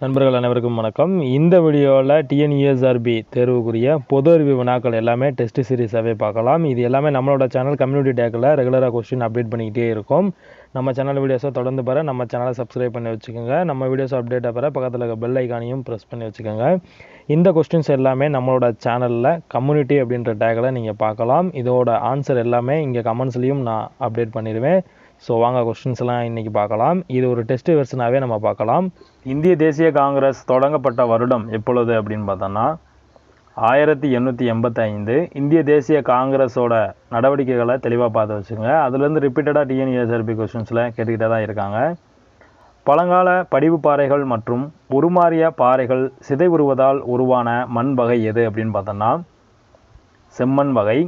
நண்பர்கள் அனைவருக்கும் வணக்கம். இந்த வீடியோவில் டிஎன்யூஎஸ்ஆர்பி தேர்வுக்குரிய பொது அறிவு வினாக்கள் எல்லாமே டெஸ்ட் சீரிஸாகவே பார்க்கலாம். இது எல்லாமே நம்மளோட சேனல் கம்யூனிட்டி டேக்கில் ரெகுலராக கொஸ்டின் அப்டேட் பண்ணிக்கிட்டே இருக்கும். நம்ம சேனல் வீடியோஸை தொடர்ந்து பெற நம்ம சேனலை சப்ஸ்கிரைப் பண்ணி வச்சுக்கோங்க. நம்ம வீடியோஸ் அப்டேட்டாக பெற பக்கத்தில் இருக்க பெல் ஐக்கானையும் ப்ரெஸ் பண்ணி வச்சுக்கோங்க. இந்த கொஸ்டின்ஸ் எல்லாமே நம்மளோட சேனலில் கம்யூனிட்டி அப்படின்ற டேக்கில் நீங்கள் பார்க்கலாம். இதோட ஆன்சர் எல்லாமே இங்கே கமெண்ட்ஸ்லேயும் நான் அப்டேட் பண்ணிடுவேன். ஸோ வாங்க கொஸ்டின்ஸ் எல்லாம் இன்றைக்கி பார்க்கலாம். இது ஒரு டெஸ்ட் வெர்ஷனாகவே நம்ம பார்க்கலாம். இந்திய தேசிய காங்கிரஸ் தொடங்கப்பட்ட வருடம் எப்பொழுது அப்படின்னு பார்த்தோன்னா ஆயிரத்தி எண்ணூற்றி எண்பத்தைந்து இந்திய தேசிய காங்கிரஸோட நடவடிக்கைகளை தெளிவாக பார்த்து வச்சுங்க அதுலேருந்து ரிப்பீட்டடாக டிஎன்ஏஎஸ்ஆர்பி கொஸ்டின்ஸில் கேட்டுக்கிட்டே தான் இருக்காங்க. பழங்கால படிவு பாறைகள் மற்றும் உருமாறிய பாறைகள் சிதைவுறுவதால் உருவான மண் வகை எது அப்படின்னு பார்த்தோன்னா செம்மண் வகை.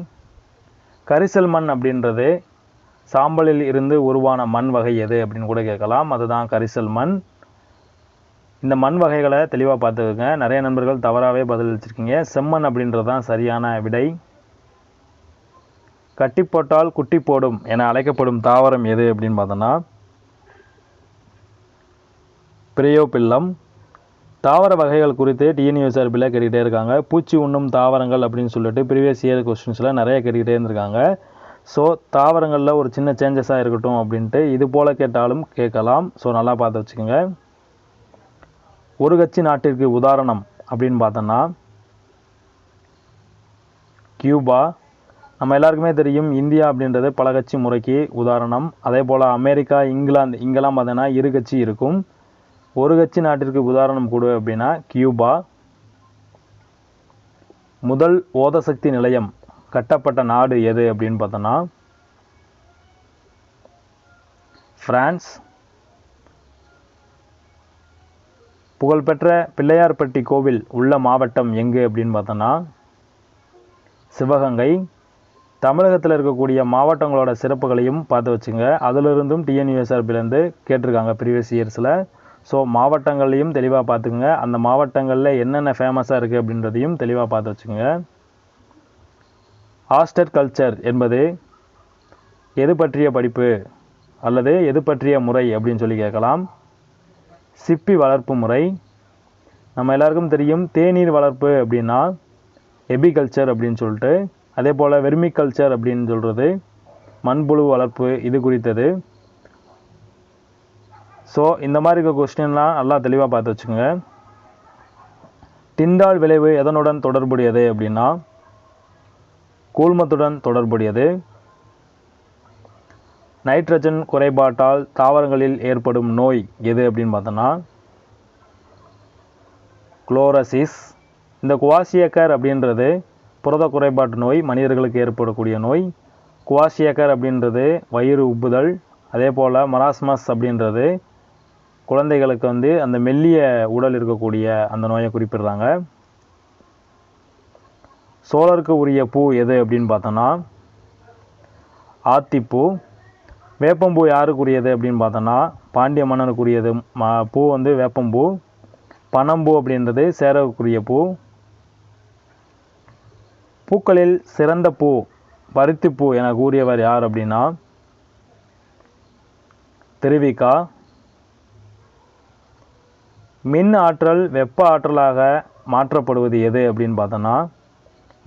கரிசல் மண் அப்படின்றது சாம்பலில் இருந்து உருவான மண் வகை எது அப்படின்னு கூட கேட்கலாம். அதுதான் கரிசல் மண். இந்த மண் வகைகளை தெளிவாக பார்த்துக்கோங்க. நிறைய நண்பர்கள் தவறாகவே பதிலளிச்சிருக்கீங்க செம்மண் அப்படின்றது தான் சரியான விடை. கட்டி போட்டால் குட்டி போடும் என அழைக்கப்படும் தாவரம் எது அப்படின்னு பார்த்தோன்னா பிரியோபில்லம் தாவர வகைகள் குறித்து டிஎன்யூஎஸ்ஆர்பியில் கேட்டுக்கிட்டே இருக்காங்க. பூச்சி உண்ணும் தாவரங்கள் அப்படின்னு சொல்லிட்டு ப்ரீவியஸ் இயர் கொஸ்டின்ஸில் நிறைய கேட்டுக்கிட்டே இருந்திருக்காங்க. ஸோ தாவரங்களில் ஒரு சின்ன சேஞ்சஸாக இருக்கட்டும் அப்படின்ட்டு இது போல் கேட்டாலும் கேட்கலாம். ஸோ நல்லா பார்த்து வச்சுக்கோங்க. ஒரு கட்சி நாட்டிற்கு உதாரணம் அப்படின்னு பார்த்தோன்னா கியூபா. நம்ம எல்லாருக்குமே தெரியும் இந்தியா அப்படின்றது பல கட்சி முறைக்கு உதாரணம். அதே போல் அமெரிக்கா இங்கிலாந்து இங்கெல்லாம் பார்த்தோன்னா இரு கட்சி இருக்கும். ஒரு கட்சி நாட்டிற்கு உதாரணம் கொடு அப்படின்னா கியூபா. முதல் ஓதசக்தி நிலையம் கட்டப்பட்ட நாடு எது அப்படின்னு பார்த்தோன்னா பிரான்ஸ். புகழ்பெற்ற பிள்ளையார்பட்டி கோவில் உள்ள மாவட்டம் எங்கு அப்படின்னு பார்த்தோன்னா சிவகங்கை. தமிழகத்தில் இருக்கக்கூடிய மாவட்டங்களோட சிறப்புகளையும் பார்த்து வச்சுங்க. அதிலிருந்தும் டிஎன்யூஎஸ்ஆர்பிலேருந்து கேட்டிருக்காங்க ப்ரீவியஸ் இயர்ஸில் ஸோ மாவட்டங்கள்லையும் தெளிவாக பார்த்துக்குங்க. அந்த மாவட்டங்களில் என்னென்ன ஃபேமஸாக இருக்குது அப்படின்றதையும் தெளிவாக பார்த்து வச்சுங்க ஹாஸ்டர் கல்ச்சர் என்பது எது பற்றிய படிப்பு அல்லது எது பற்றிய முறை அப்படின்னு சொல்லி கேட்கலாம். சிப்பி வளர்ப்பு முறை. நம்ம எல்லாருக்கும் தெரியும் தேநீர் வளர்ப்பு அப்படின்னா எபிகல்ச்சர் அப்படின்னு சொல்லிட்டு அதே போல் வெர்மி கல்ச்சர் அப்படின்னு சொல்கிறது மண்புழு வளர்ப்பு இது குறித்தது. ஸோ இந்த மாதிரி இருக்க கொஸ்டின்லாம் நல்லா தெளிவாக பார்த்து வச்சுக்கோங்க. டிண்டால் விளைவு எதனுடன் தொடர்புடையது அப்படின்னா கூழ்மத்துடன் தொடர்புடையது. நைட்ரஜன் குறைபாட்டால் தாவரங்களில் ஏற்படும் நோய் எது அப்படின்னு பார்த்தோன்னா குளோரசிஸ். இந்த குவாசியக்கர் அப்படின்றது புரத குறைபாட்டு நோய் மனிதர்களுக்கு ஏற்படக்கூடிய நோய். குவாசியக்கர் அப்படின்றது வயிறு உப்புதல் அதே போல் மராஸ்மஸ் அப்படின்றது குழந்தைகளுக்கு வந்து அந்த மெல்லிய உடல் இருக்கக்கூடிய அந்த நோயை குறிப்பிடுறாங்க. சோழருக்கு உரிய பூ எது அப்படின்னு பார்த்தோன்னா ஆத்திப்பூ. வேப்பம்பூ யாருக்குரியது அப்படின்னு பார்த்தோன்னா பாண்டிய மன்னனுக்குரியது. பூ வந்து வேப்பம்பூ. பனம்பூ அப்படின்றது சேரவுக்குரிய பூ. பூக்களில் சிறந்த பூ பருத்திப்பூ என கூறியவர் யார் அப்படின்னா திருவிக்கா மின் ஆற்றல் வெப்ப ஆற்றலாக மாற்றப்படுவது எது அப்படின்னு பார்த்தோன்னா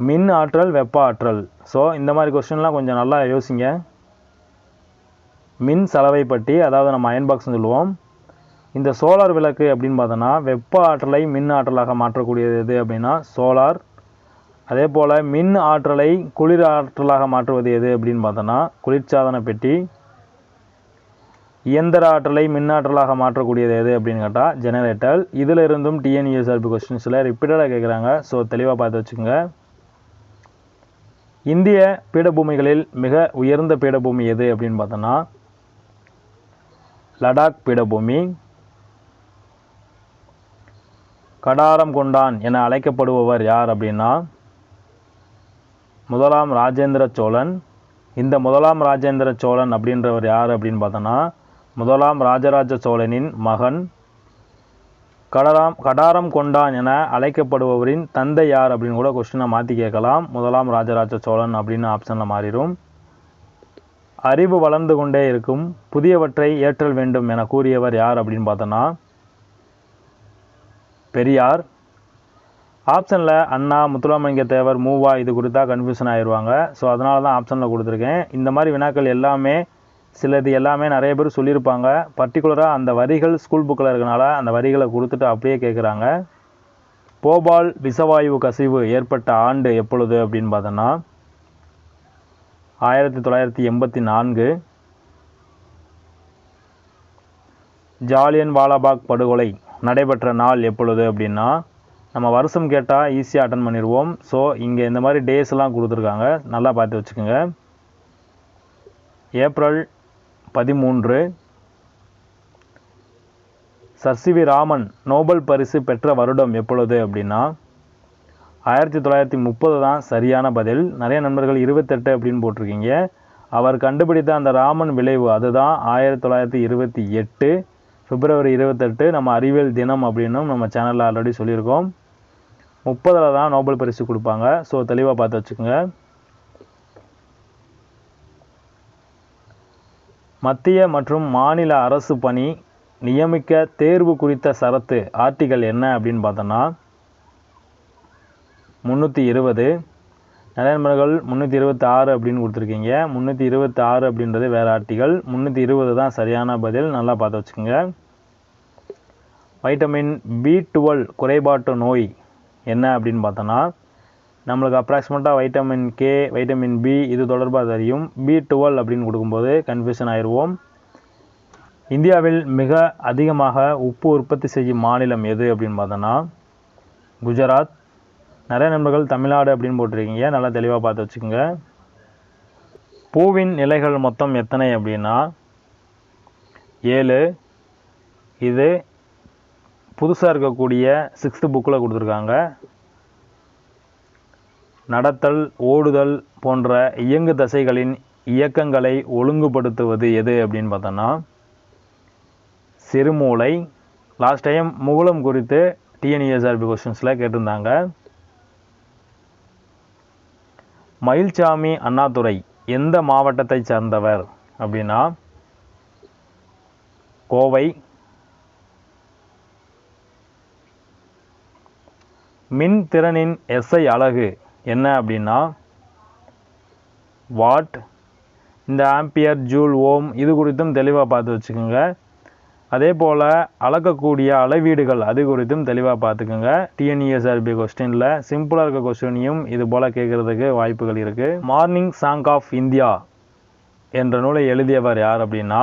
மின் ஆற்றல் வெப்ப ஆற்றல். ஸோ இந்த மாதிரி கொஸ்டின்லாம் கொஞ்சம் நல்லா யோசிங்க. மின் சலவை பற்றி அதாவது நம்ம அயன் பாக்ஸ்னு சொல்லுவோம். இந்த சோலார் விளக்கு அப்படின்னு பார்த்தோன்னா வெப்ப ஆற்றலை மின் ஆற்றலாக மாற்றக்கூடியது எது அப்படின்னா சோலார் அதே போல் மின் ஆற்றலை குளிர் ஆற்றலாக மாற்றுவது எது அப்படின்னு பார்த்தோன்னா குளிர்சாதன பெட்டி. இயந்திர ஆற்றலை மின்னாற்றலாக மாற்றக்கூடியது எது அப்படின்னு கேட்டால் ஜெனரேட்டர் இதில் இருந்தும் டிஎன்யூஎஸ்ஆர்பி கொஸ்டின்ஸில் ரிப்பீட்டடாக கேட்குறாங்க ஸோ தெளிவாக பார்த்து வச்சுக்கோங்க. இந்திய பீடபூமிகளில் மிக உயர்ந்த பீடபூமி எது அப்படின்னு பார்த்தோன்னா லடாக் பீடபூமி. கடாரம் கொண்டான் என அழைக்கப்படுபவர் யார் அப்படின்னா முதலாம் ராஜேந்திர சோழன். இந்த முதலாம் ராஜேந்திர சோழன் அப்படின்றவர் யார் அப்படின்னு பார்த்தோன்னா முதலாம் ராஜராஜ சோழனின் மகன் கடராம் கடாரம் கொண்டான் என அழைக்கப்படுபவரின் தந்தை யார் அப்படின்னு கூட கொஸ்டினை மாற்றி கேட்கலாம். முதலாம் ராஜராஜ சோழன் அப்படின்னு ஆப்ஷனில் மாறிடும் அறிவு வளர்ந்து கொண்டே இருக்கும் புதியவற்றை ஏற்றல் வேண்டும் என கூறியவர் யார் அப்படின்னு பார்த்தோன்னா பெரியார். ஆப்ஷனில் அண்ணா முத்துராமலிங்க தேவர் மூவா இது கொடுத்தா கன்ஃபியூஷன் ஆயிடுவாங்க ஸோ அதனால தான் ஆப்ஷனில் கொடுத்துருக்கேன். இந்த மாதிரி வினாக்கள் எல்லாமே சிலது எல்லாமே நிறைய பேர் சொல்லியிருப்பாங்க. பர்டிகுலராக அந்த வரிகள் ஸ்கூல் புக்கில் இருக்கனால அந்த வரிகளை கொடுத்துட்டு அப்படியே கேட்குறாங்க போபால் விஷவாயு கசிவு ஏற்பட்ட ஆண்டு எப்பொழுது அப்படின்னு பார்த்தோன்னா ஆயிரத்தி தொள்ளாயிரத்தி எண்பத்தி நான்கு. ஜாலியன் வாலாபாக் படுகொலை நடைபெற்ற நாள் எப்பொழுது அப்படின்னா நம்ம வருஷம் கேட்டால் ஈஸியாக அட்டன் பண்ணிடுவோம் ஸோ இங்கே இந்த மாதிரி டேஸ் எல்லாம் கொடுத்துருக்காங்க. நல்லா பார்த்து வச்சுக்கோங்க. ஏப்ரல் பதிமூன்று. சர்சிவி ராமன் நோபல் பரிசு பெற்ற வருடம் எப்பொழுது அப்படின்னா ஆயிரத்தி தொள்ளாயிரத்தி முப்பது தான் சரியான பதில். நிறைய நண்பர்கள் இருபத்தெட்டு அப்படின்னு போட்டிருக்கீங்க. அவர் கண்டுபிடித்த அந்த ராமன் விளைவு அதுதான் ஆயிரத்தி தொள்ளாயிரத்தி இருபத்தி எட்டு பிப்ரவரி இருபத்தெட்டு. நம்ம அறிவியல் தினம் அப்படின்னும் நம்ம சேனலில் ஆல்ரெடி சொல்லியிருக்கோம். முப்பதில் தான் நோபல் பரிசு கொடுப்பாங்க. ஸோ தெளிவாக பார்த்து வச்சுக்கோங்க. மத்திய மற்றும் மாநில அரசு பணி நியமிக்க தேர்வு குறித்த சரத்து ஆர்டிகல் என்ன அப்படின்னு பார்த்தோன்னா முந்நூற்றி இருபது. நிறைய முந்நூற்றி இருபத்தி ஆறு அப்படின்னு கொடுத்துருக்கீங்க. முந்நூற்றி இருபத்தி ஆறு அப்படின்றது வேறு ஆர்டிகல். முந்நூற்றி இருபது தான் சரியான பதில். நல்லா பார்த்து வச்சுக்கோங்க. வைட்டமின் பி டுவெல் குறைபாட்டு நோய் என்ன அப்படின்னு பார்த்தோன்னா நம்மளுக்கு அப்ராக்சிமேட்டாக வைட்டமின் கே வைட்டமின் பி இது தொடர்பாக தெரியும். பி டுவெல் அப்படின்னு கொடுக்கும்போது கன்ஃபியூஷன் ஆயிடுவோம் இந்தியாவில் மிக அதிகமாக உப்பு உற்பத்தி செய்யும் மாநிலம் எது அப்படின்னு பார்த்தோன்னா குஜராத். நிறைய நண்பர்கள் தமிழ்நாடு அப்படின்னு போட்டிருக்கீங்க. நல்லா தெளிவாக பார்த்து வச்சுக்கோங்க. பூவின் நிலைகள் மொத்தம் எத்தனை அப்படின்னா ஏழு. இது புதுசாக இருக்கக்கூடிய சிக்ஸ்த்து புக்கில் கொடுத்துருக்காங்க. நடத்தல் ஓடுதல் போன்ற இயங்கு தசைகளின் இயக்கங்களை ஒழுங்குபடுத்துவது எது அப்படின்னு பார்த்தோன்னா சிறுமூளை. லாஸ்ட் டைம் முகுளம் குறித்து டிஎன்இஎஸ்ஆர்பி கொஸ்டின்ஸில் கேட்டிருந்தாங்க. மயில்சாமி அண்ணாதுரை எந்த மாவட்டத்தை சார்ந்தவர் அப்படின்னா கோவை. மின் திறனின் எஸ்ஐ அழகு என்ன அப்படின்னா வாட் இந்த ஆம்பியர் ஜூல் ஓம் இது குறித்தும் தெளிவாக பார்த்து வச்சுக்கோங்க. அதே போல் அளக்கக்கூடிய அளவீடுகள் அது குறித்தும் தெளிவாக பார்த்துக்கோங்க. டிஎன்இஎஸ்ஆர்பி கொஸ்டினில் சிம்பிளாக இருக்க கொஸ்டினையும் இது போல் கேட்குறதுக்கு வாய்ப்புகள் இருக்குது மார்னிங் சாங் ஆஃப் இந்தியா என்ற நூலை எழுதியவர் யார் அப்படின்னா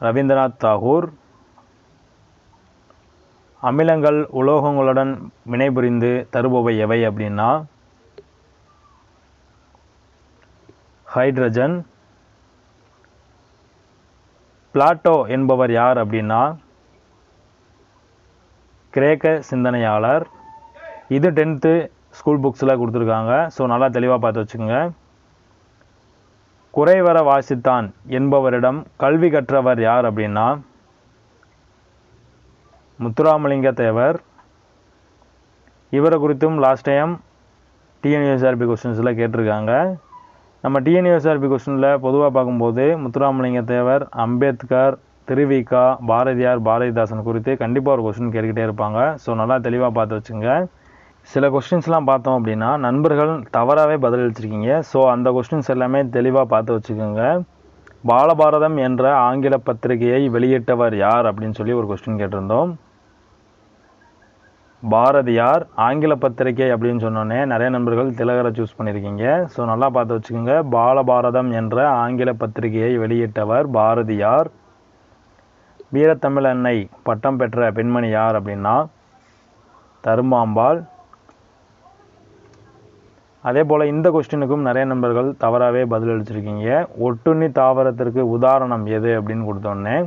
ரவீந்திரநாத் தாகூர். அமிலங்கள் உலோகங்களுடன் வினைபுரிந்து தருபவை எவை அப்படின்னா ஹைட்ரஜன் பிளாட்டோ என்பவர் யார் அப்படின்னா கிரேக்க சிந்தனையாளர். இது டென்த்து ஸ்கூல் புக்ஸில் கொடுத்துருக்காங்க. ஸோ நல்லா தெளிவாக பார்த்து வச்சுக்கோங்க. குறைவர வாசித்தான் என்பவரிடம் கல்வி கற்றவர் யார் அப்படின்னா முத்துராமலிங்க தேவர் இவரை குறித்தும் லாஸ்ட் டைம் டிஎன்யூஎஸ்ஆர்பி கொஸ்டின்ஸில் கேட்டிருக்காங்க. நம்ம டிஎன்யூஎஸ்ஆர்பி கொஸ்டினில் பொதுவாக பார்க்கும்போது முத்துராமலிங்க தேவர் அம்பேத்கர் திருவிகா பாரதியார் பாரதிதாசன் குறித்து கண்டிப்பாக ஒரு கொஸ்டின் கேட்டுக்கிட்டே இருப்பாங்க. ஸோ நல்லா தெளிவாக பார்த்து வச்சுங்க. சில கொஸ்டின்ஸ்லாம் பார்த்தோம் அப்படின்னா நண்பர்கள் தவறாகவே பதிலளிச்சிருக்கீங்க. ஸோ அந்த கொஸ்டின்ஸ் எல்லாமே தெளிவாக பார்த்து வச்சுக்கோங்க. பாலபாரதம் என்ற ஆங்கில பத்திரிகையை வெளியிட்டவர் யார் அப்படின்னு சொல்லி ஒரு கொஸ்டின் கேட்டிருந்தோம். பாரதியார் ஆங்கில பத்திரிகை அப்படின்னு சொன்னோன்னே நிறைய நண்பர்கள் திலகரை சூஸ் பண்ணியிருக்கீங்க. ஸோ நல்லா பார்த்து வச்சுக்கோங்க. பாலபாரதம் என்ற ஆங்கில பத்திரிகையை வெளியிட்டவர் பாரதியார் வீரத்தமிழ் அன்னை பட்டம் பெற்ற பெண்மணி யார் அப்படின்னா தருமாம்பாள் அதே போல் இந்த கொஸ்டினுக்கும் நிறைய நண்பர்கள் தவறாகவே பதிலளிச்சிருக்கீங்க ஒட்டுண்ணி தாவரத்திற்கு உதாரணம் எது அப்படின்னு கொடுத்தோன்னே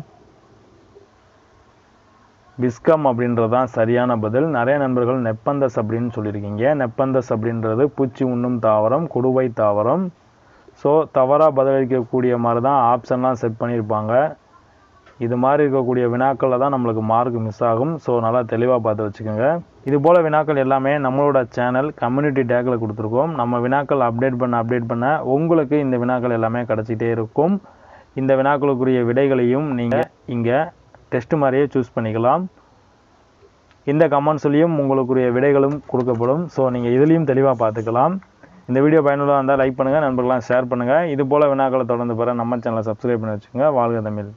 விஸ்கம் அப்படின்றது தான் சரியான பதில். நிறைய நண்பர்கள் நெப்பந்தஸ் அப்படின்னு சொல்லியிருக்கீங்க. நெப்பந்தஸ் அப்படின்றது பூச்சி உண்ணும் தாவரம் குடுவை தாவரம். ஸோ தவறாக பதிலளிக்கக்கூடிய மாதிரி தான் ஆப்ஷன்லாம் செட் பண்ணியிருப்பாங்க. இது மாதிரி இருக்கக்கூடிய வினாக்களில் தான் நம்மளுக்கு மார்க் மிஸ் ஆகும். ஸோ நல்லா தெளிவாக பார்த்து வச்சுக்கோங்க. இது போல் வினாக்கள் எல்லாமே நம்மளோட சேனல் கம்யூனிட்டி டேக்கில் கொடுத்துருக்கோம். நம்ம வினாக்கள் அப்டேட் பண்ண அப்டேட் பண்ண உங்களுக்கு இந்த வினாக்கள் எல்லாமே கிடச்சிட்டே இருக்கும். இந்த வினாக்களுக்குரிய விடைகளையும் நீங்கள் இங்கே டெஸ்ட் மாதிரியே சூஸ் பண்ணிக்கலாம். இந்த கமெண்ட்ஸ்லேயும் உங்களுக்குரிய விடைகளும் கொடுக்கப்படும். ஸோ நீங்கள் இதுலேயும் தெளிவாக பார்த்துக்கலாம். இந்த வீடியோ பயனுள்ளதாக இருந்தால் லைக் பண்ணுங்கள் நண்பர்களாம் ஷேர் பண்ணுங்கள் இது போல் வினாக்களை தொடர்ந்து பெற நம்ம சேனலை சப்ஸ்கிரைப் பண்ணி வச்சுக்கோங்க. வாழ்க தமிழ்.